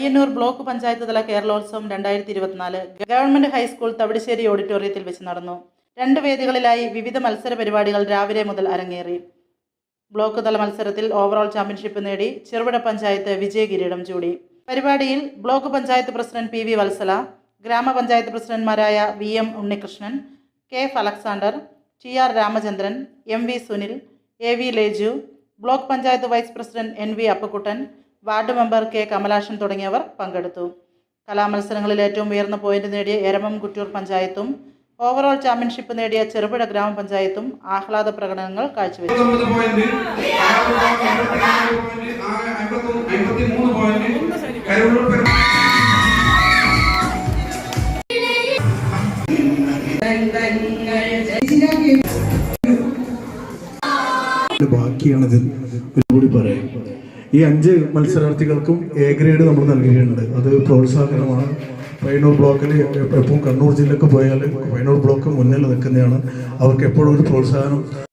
Payyanur block panchayat തല കേരളോത്സവം രണ്ടായിരത്തി ഇരുപത്തിനാല് ഗവൺമെന്റ് ഹൈസ്കൂൾ തവിടുശ്ശേരി ഓഡിറ്റോറിയത്തിൽ വെച്ച് നടന്നു. രണ്ട് വേദികളിലായി വിവിധ മത്സര പരിപാടികൾ രാവിലെ മുതൽ അരങ്ങേറി. ബ്ലോക്ക് തല മത്സരത്തിൽ ഓവറോൾ ചാമ്പ്യൻഷിപ്പ് നേടി ചെറുപുഴ പഞ്ചായത്ത് വിജയ കിരീടം ചൂടി. പരിപാടിയിൽ block panchayat president P V Vatsala ഗ്രാമപഞ്ചായത്ത് പ്രസിഡന്റ്മാരായ V M Unnikrishnan K F Alexander T R Ramachandran M V Sunil A V Leju block panchayat vice president N V Appukuttan ward member K Kamalashan തുടങ്ങിയവർ പങ്കെടുത്തു. കലാമത്സരങ്ങളിൽ ഏറ്റവും ഉയർന്ന point നേടിയ എരമം കുറ്റൂർ പഞ്ചായത്തും overall championship നേടിയ ചെറുപുഴ ഗ്രാമപഞ്ചായത്തും ആഹ്ലാദ പ്രകടനങ്ങൾ കാഴ്ചവെച്ചു. ഇരുപത്തൊമ്പത് പോയിന്റ് അമ്പത്തിനാല് പോയിന്റ് ആകെ അമ്പത്തൊന്ന് അമ്പത്തിമൂന്ന് പോയിന്റ് കരുവള്ളൂർ പെരുമാ ബാക്കിയാണ് ഇതിൽ കൂടി പറയാം. ഈ അഞ്ച് മത്സരാർത്ഥികൾക്കും എ ഗ്രേഡ് നമ്മൾ നൽകുകയുണ്ട്. അത് പ്രോത്സാഹനമാണ്. പയ്യന്നൂർ ബ്ലോക്കിൽ എപ്പോഴും കണ്ണൂർ ജില്ലക്ക് പോയാൽ പയ്യന്നൂർ ബ്ലോക്ക് മുന്നിൽ നിൽക്കുന്നതാണ്. അവർക്ക് എപ്പോഴും ഒരു പ്രോത്സാഹനം.